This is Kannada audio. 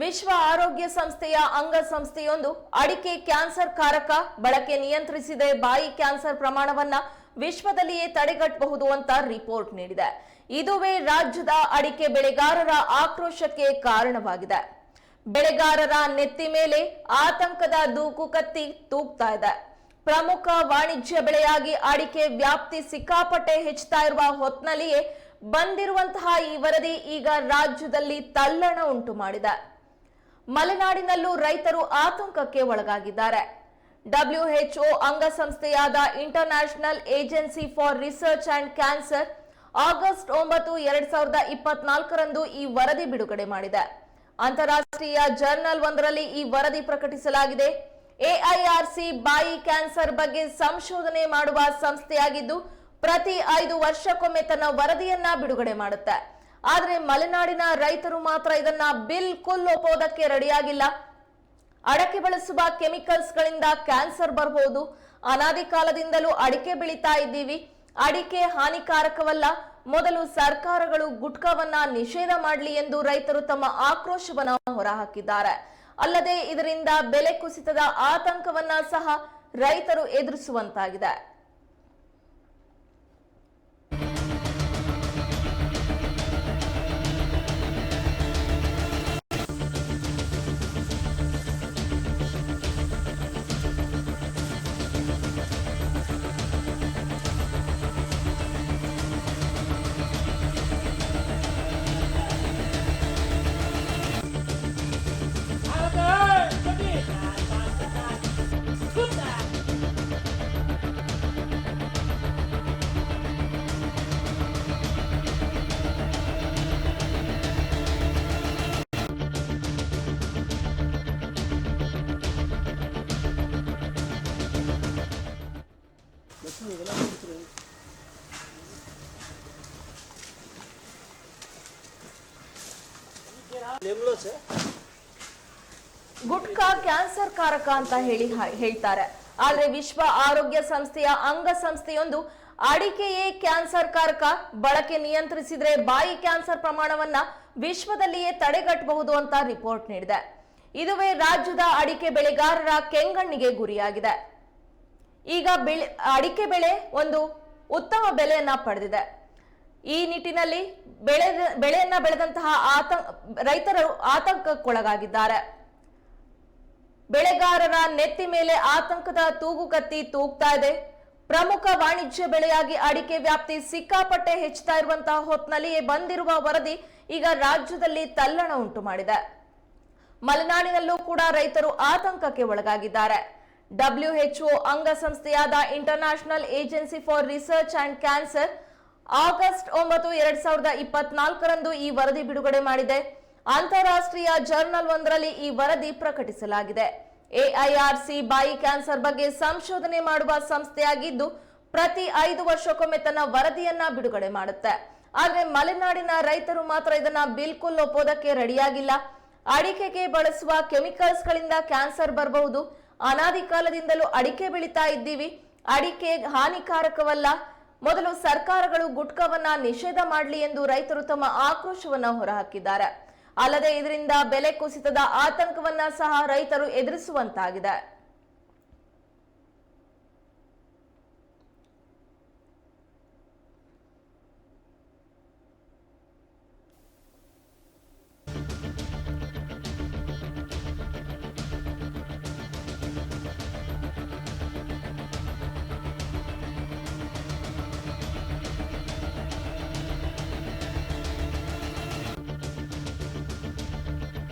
ವಿಶ್ವ ಆರೋಗ್ಯ ಸಂಸ್ಥೆಯ ಅಂಗಸಂಸ್ಥೆಯೊಂದು ಅಡಿಕೆ ಕ್ಯಾನ್ಸರ್ ಕಾರಕ ಬಳಕೆ ನಿಯಂತ್ರಿಸಿದೆ. ಬಾಯಿ ಕ್ಯಾನ್ಸರ್ ಪ್ರಮಾಣವನ್ನ ವಿಶ್ವದಲ್ಲಿಯೇ ತಡೆಗಟ್ಟಬಹುದು ಅಂತ ರಿಪೋರ್ಟ್ ನೀಡಿದೆ. ಇದುವೇ ರಾಜ್ಯದ ಅಡಿಕೆ ಬೆಳೆಗಾರರ ಆಕ್ರೋಶಕ್ಕೆ ಕಾರಣವಾಗಿದೆ. ಬೆಳೆಗಾರರ ನೆತ್ತಿ ಮೇಲೆ ಆತಂಕದ ದೂಕು ಕತ್ತಿ ತೂಗ್ತಾ ಇದೆ. ಪ್ರಮುಖ ವಾಣಿಜ್ಯ ಬೆಳೆಯಾಗಿ ಅಡಿಕೆ ವ್ಯಾಪ್ತಿ ಸಿಕ್ಕಾಪಟ್ಟೆ ಹೆಚ್ಚುತ್ತಾ ಇರುವ ಹೊತ್ತಿನಲ್ಲಿಯೇ ಬಂದಿರುವಂತಹ ಈ ವರದಿ ಈಗ ರಾಜ್ಯದಲ್ಲಿ ತಲ್ಲಣ ಉಂಟು ಮಾಡಿದೆ. ಮಲೆನಾಡಿನಲ್ಲೂ ರೈತರು ಆತಂಕಕ್ಕೆ ಒಳಗಾಗಿದ್ದಾರೆ. WHO ಅಂಗಸಂಸ್ಥೆಯಾದ International Agency for Research and Cancer August ಒಂಬತ್ತು ಎರಡ್ ಸಾವಿರದ ಇಪ್ಪತ್ನಾಲ್ಕರಂದು ಈ ವರದಿ ಬಿಡುಗಡೆ ಮಾಡಿದೆ. ಅಂತಾರಾಷ್ಟ್ರೀಯ ಜರ್ನಲ್ ಒಂದರಲ್ಲಿ ಈ ವರದಿ ಪ್ರಕಟಿಸಲಾಗಿದೆ. ಎಐಆರ್ಸಿ ಬಾಯಿ ಕ್ಯಾನ್ಸರ್ ಬಗ್ಗೆ ಸಂಶೋಧನೆ ಮಾಡುವ ಸಂಸ್ಥೆಯಾಗಿದ್ದು, ಪ್ರತಿ ಐದು ವರ್ಷಕ್ಕೊಮ್ಮೆ ತನ್ನ ವರದಿಯನ್ನ ಬಿಡುಗಡೆ ಮಾಡುತ್ತೆ. ಆದ್ರೆ ಮಲೆನಾಡಿನ ರೈತರು ಮಾತ್ರ ಇದನ್ನ ಬಿಲ್ಕುಲ್ ಒಪ್ಪೋದಕ್ಕೆ ರೆಡಿಯಾಗಿಲ್ಲ. ಅಡಕೆ ಬಳಸುವ ಕೆಮಿಕಲ್ಸ್ ಗಳಿಂದ ಕ್ಯಾನ್ಸರ್ ಬರಬಹುದು ಅನಾದಿ ಕಾಲದಿಂದಲೂ ಅಡಿಕೆ ಬೆಳೀತಾ ಇದ್ದೀವಿ. ಅಡಿಕೆ ಹಾನಿಕಾರಕವಲ್ಲ. ಮೊದಲು ಸರ್ಕಾರಗಳು ಗುಟ್ಕವನ್ನ ನಿಷೇಧ ಮಾಡಲಿ ಎಂದು ರೈತರು ತಮ್ಮ ಆಕ್ರೋಶವನ್ನ ಹೊರಹಾಕಿದ್ದಾರೆ. ಅಲ್ಲದೆ ಇದರಿಂದ ಬೆಲೆ ಕುಸಿತದ ಆತಂಕವನ್ನ ಸಹ ರೈತರು ಎದುರಿಸುವಂತಾಗಿದೆ. ಗುಟ್ಕಾ ಕ್ಯಾನ್ಸರ್ ಕಾರಕ ಅಂತ ಹೇಳಿ ಹೇಳ್ತಾರೆ. ಆದ್ರೆ ವಿಶ್ವ ಆರೋಗ್ಯ ಸಂಸ್ಥೆಯ ಅಂಗ ಸಂಸ್ಥೆಯೊಂದು ಅಡಿಕೆಯೇ ಕ್ಯಾನ್ಸರ್ ಕಾರಕ. ಬಳಕೆ ನಿಯಂತ್ರಿಸಿದ್ರೆ ಬಾಯಿ ಕ್ಯಾನ್ಸರ್ ಪ್ರಮಾಣವನ್ನ ವಿಶ್ವದಲ್ಲಿಯೇ ತಡೆಗಟ್ಟಬಹುದು ಅಂತ ರಿಪೋರ್ಟ್ ನೀಡಿದೆ. ಇದುವೇ ರಾಜ್ಯದ ಅಡಿಕೆ ಬೆಳೆಗಾರರ ಕೆಂಗಣ್ಣಿಗೆ ಗುರಿಯಾಗಿದೆ. ಈಗ ಬೆಳೆ, ಅಡಿಕೆ ಬೆಳೆ ಒಂದು ಉತ್ತಮ ಬೆಲೆಯನ್ನ ಪಡೆದಿದೆ. ಈ ನಿಟ್ಟಿನಲ್ಲಿ ಬೆಳೆ, ಬೆಳೆಯನ್ನ ಬೆಳೆದಂತಹ ಆತಂಕ ರೈತರು ಆತಂಕಕ್ಕೊಳಗಾಗಿದ್ದಾರೆ. ಬೆಳೆಗಾರರ ನೆತ್ತಿ ಮೇಲೆ ಆತಂಕದ ತೂಗುಗತ್ತಿ ತೂಗ್ತಾ ಇದೆ. ಪ್ರಮುಖ ವಾಣಿಜ್ಯ ಬೆಳೆಯಾಗಿ ಅಡಿಕೆ ವ್ಯಾಪ್ತಿ ಸಿಕ್ಕಾಪಟ್ಟೆ ಹೆಚ್ಚುತ್ತಾ ಇರುವಂತಹ ಹೊತ್ತಿನಲ್ಲಿಯೇ ಬಂದಿರುವ ವರದಿ ಈಗ ರಾಜ್ಯದಲ್ಲಿ ತಲ್ಲಣ ಉಂಟು ಮಾಡಿದೆ. ಮಲೆನಾಡಿನಲ್ಲೂ ಕೂಡ ರೈತರು ಆತಂಕಕ್ಕೆ ಒಳಗಾಗಿದ್ದಾರೆ. WHO ಅಂಗಸಂಸ್ಥೆಯಾದ International Agency for Research and Cancer August ಒಂಬತ್ತು, ಎರಡ್ ಸಾವಿರದ ಇಪ್ಪತ್ನಾಲ್ಕರಂದು ಈ ವರದಿ ಬಿಡುಗಡೆ ಮಾಡಿದೆ. ಅಂತಾರಾಷ್ಟ್ರೀಯ ಜರ್ನಲ್ ಒಂದರಲ್ಲಿ ಈ ವರದಿ ಪ್ರಕಟಿಸಲಾಗಿದೆ. ಎಐಆರ್ಸಿ ಬಾಯಿ ಕ್ಯಾನ್ಸರ್ ಬಗ್ಗೆ ಸಂಶೋಧನೆ ಮಾಡುವ ಸಂಸ್ಥೆಯಾಗಿದ್ದು, ಪ್ರತಿ ಐದು ವರ್ಷಕ್ಕೊಮ್ಮೆ ತನ್ನ ವರದಿಯನ್ನ ಬಿಡುಗಡೆ ಮಾಡುತ್ತೆ. ಆದ್ರೆ ಮಲೆನಾಡಿನ ರೈತರು ಮಾತ್ರ ಇದನ್ನ ಬಿಲ್ಕುಲ್ ಒಪ್ಪೋದಕ್ಕೆ ರೆಡಿಯಾಗಿಲ್ಲ. ಅಡಿಕೆಗೆ ಬಳಸುವ ಕೆಮಿಕಲ್ಸ್ ಗಳಿಂದ ಕ್ಯಾನ್ಸರ್ ಬರಬಹುದು. ಅನಾದಿ ಕಾಲದಿಂದಲೂ ಅಡಿಕೆ ಬೆಳೀತಾ ಇದ್ದೀವಿ. ಅಡಿಕೆ ಹಾನಿಕಾರಕವಲ್ಲ. ಮೊದಲು ಸರ್ಕಾರಗಳು ಗುಟ್ಕವನ್ನ ನಿಷೇಧ ಮಾಡಲಿ ಎಂದು ರೈತರು ತಮ್ಮ ಆಕ್ರೋಶವನ್ನ ಹೊರಹಾಕಿದ್ದಾರೆ. ಅಲ್ಲದೆ ಇದರಿಂದ ಬೆಲೆ ಕುಸಿತದ ಆತಂಕವನ್ನ ಸಹ ರೈತರು ಎದುರಿಸುವಂತಾಗಿದೆ.